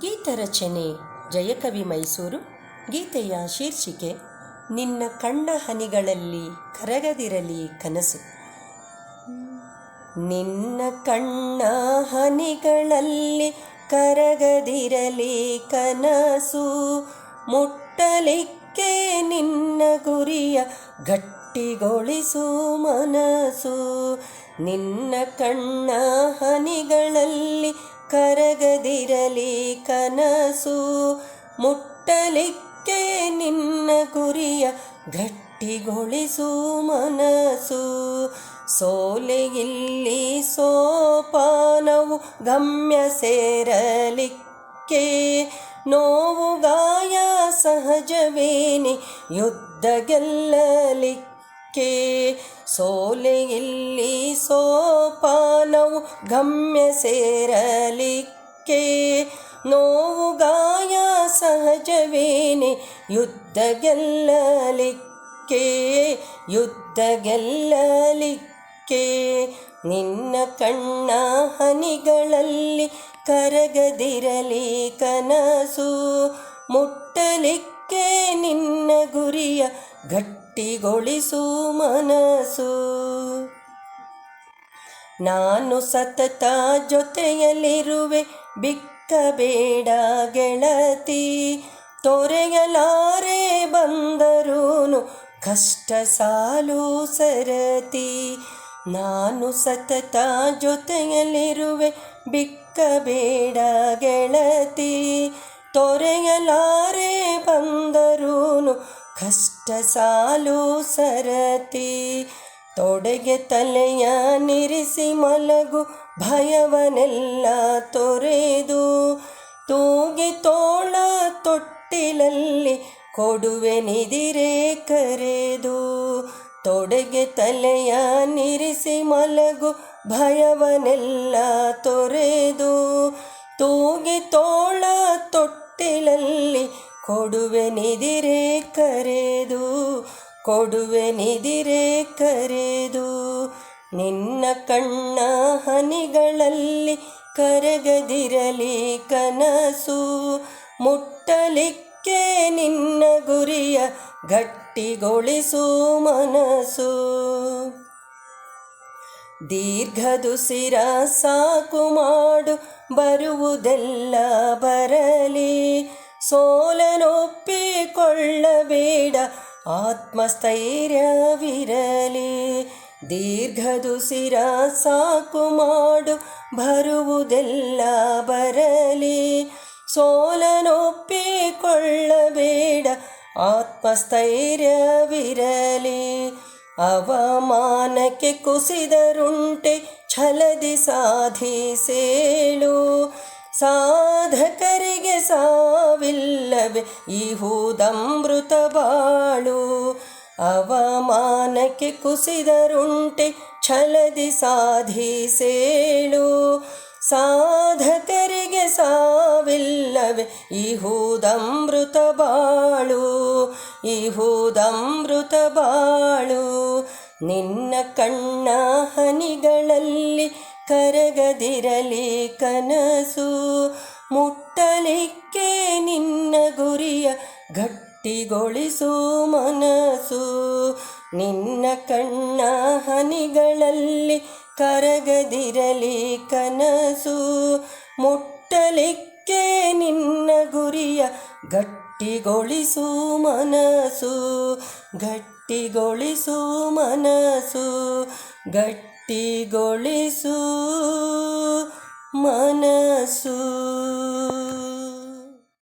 ಗೀತರಚನೆ ಜಯಕವಿ ಮೈಸೂರು, ಗೀತೆಯ ಶೀರ್ಷಿಕೆ, ನಿನ್ನ ಕಣ್ಣ ಹನಿಗಳಲ್ಲಿ ಕರಗದಿರಲಿ ಕನಸು. ನಿನ್ನ ಕಣ್ಣ ಹನಿಗಳಲ್ಲಿ ಕರಗದಿರಲಿ ಕನಸು. ಮುಟ್ಟಲಿಕ್ಕೆ ನಿನ್ನ ಗುರಿಯ ಗಟ್ಟಿಗೊಳಿಸು ಮನಸು. ನಿನ್ನ ಕಣ್ಣ ಹನಿಗಳಲ್ಲಿ ಕರಗದಿರಲಿ ಕನಸು, ಮುಟ್ಟಲಿಕ್ಕೆ ನಿನ್ನ ಗುರಿಯ ಗಟ್ಟಿಗೊಳಿಸು ಮನಸು. ಸೋಲೆ ಇಲ್ಲಿ ಸೋಪಾನವು ಗಮ್ಯ ಸೇರಲಿಕ್ಕೆ, ನೋವು ಗಾಯ ಸಹಜವೇನಿ ಯುದ್ಧ ಗೆಲ್ಲಲಿಕ್ಕೆ. ಸೋಲೆ ಇಲ್ಲಿ ಸೋಪಾನವು ಗಮ್ಯ ಸೇರಲಿಕ್ಕೆ. ನೋವು ಗಾಯ ಸಹಜವೇನೆ, ಯುದ್ಧ ಗೆಲ್ಲಲಿಕ್ಕೆ. ಯುದ್ಧ ಗೆಲ್ಲಲಿಕ್ಕೆ. ನಿನ್ನ ಕಣ್ಣ ಹನಿಗಳಲ್ಲಿ ಕರಗದಿರಲಿ ಕನಸು. ಮುಟ್ಟಲಿಕ್ಕೆ ನಿನ್ನ ಗುರಿಯ ಗಟ್ಟಿಗೊಳಿಸು ಮನಸ್ಸು ನಾನು ಸತತ ಜೊತೆಯಲ್ಲಿರುವೆ ಬಿಕ್ಕಬೇಡ ಗೆಳತಿ. ತೊರೆಯಲಾರೆ ಬಂದರೂನು ಕಷ್ಟ ಸಾಲು ಸರತಿ. ನಾನು ಸತತ ಜೊತೆಯಲ್ಲಿರುವೆ ಬಿಕ್ಕಬೇಡ ಗೆಳತಿ. ತೊರೆಯಲಾರೆ ಬಂದರೂನು ಕಷ್ಟ ಸಾಲು ಸರತಿ. ತೊಡೆಗೆ ತಲೆಯ ನಿರಿಸಿ ಮಲಗು, ಭಯವನೆಲ್ಲ ತೊರೆದು. ತೂಗಿ ತೋಳ ತೊಟ್ಟಿಲಲ್ಲಿ ಕೊಡುವೆ ನಿದಿರೆ ಕರೆದು. ತೊಡೆಗೆ ತಲೆಯ ನಿರಿಸಿ ಮಲಗು, ಭಯವನೆಲ್ಲ ತೊರೆದು. ತೂಗಿ ತೋಳ ತೊಟ್ಟಿಲಲ್ಲಿ ಕೊಡುವೆ ನಿದಿರೆ ಕರೆದು. ಕೊಡುವೆ ನಿದಿರೆ ಕರೆದು ನಿನ್ನ ಕಣ್ಣ ಹನಿಗಳಲ್ಲಿ ಕರಗದಿರಲಿ ಕನಸು. ಮುಟ್ಟಲಿಕ್ಕೆ ನಿನ್ನ ಗುರಿಯ ಗಟ್ಟಿಗೊಳಿಸು ಮನಸು. ದೀರ್ಘದುಸಿರ ಸಾಕು ಮಾಡು, ಬರುವುದೆಲ್ಲ ಬರಲಿ. ಸೋಲನೊಪ್ಪಿಕೊಳ್ಳಬೇಡ ಆತ್ಮಸ್ಥೈರ್ಯವಿರಲಿ ದೀರ್ಘದುಸಿರ ಸಾಕು ಮಾಡು ಬರುವುದೆಲ್ಲ ಬರಲಿ. ಸೋಲನೊಪ್ಪಿಕೊಳ್ಳಬೇಡ ಆತ್ಮಸ್ಥೈರ್ಯವಿರಲಿ. ಅವಮಾನಕ್ಕೆ ಕುಸಿದರುಂಟೆ ಛಲದಿ ಸಾಧಿಸೇಳು. ಸಾಧಕರಿಗೆ ಸಾವಿಲ್ಲವೇ? ಇಹುದಮೃತ ಬಾಳು. ಅವಮಾನಕ್ಕೆ ಕುಸಿದರುಂಟೆ, ಛಲದಿ ಸಾಧಿಸೇಳು ಸಾಧಕರಿಗೆ ಸಾವಿಲ್ಲವೇ? ಇಹುದಮೃತ ಬಾಳು. ಇಹುದಮೃತ ಬಾಳು. ನಿನ್ನ ಕಣ್ಣ ಹನಿಗಳಲ್ಲಿ ಕರಗದಿರಲಿ ಕನಸು. ಮುಟ್ಟಲಿಕ್ಕೆ ನಿನ್ನ ಗುರಿಯ ಗಟ್ಟಿಗೊಳಿಸು ಮನಸ್ಸು. ನಿನ್ನ ಕಣ್ಣ ಹನಿಗಳಲ್ಲಿ ಕರಗದಿರಲಿ ಕನಸು. ಮುಟ್ಟಲಿಕ್ಕೆ ನಿನ್ನ ಗುರಿಯ ಗಟ್ಟಿಗೊಳಿಸು ಮನಸ್ಸು. ಗಟ್ಟಿಗೊಳಿಸು ಮನಸ್ಸು. ಗಟ್ಟಿಗೊಳಿಸು. ಮನಸು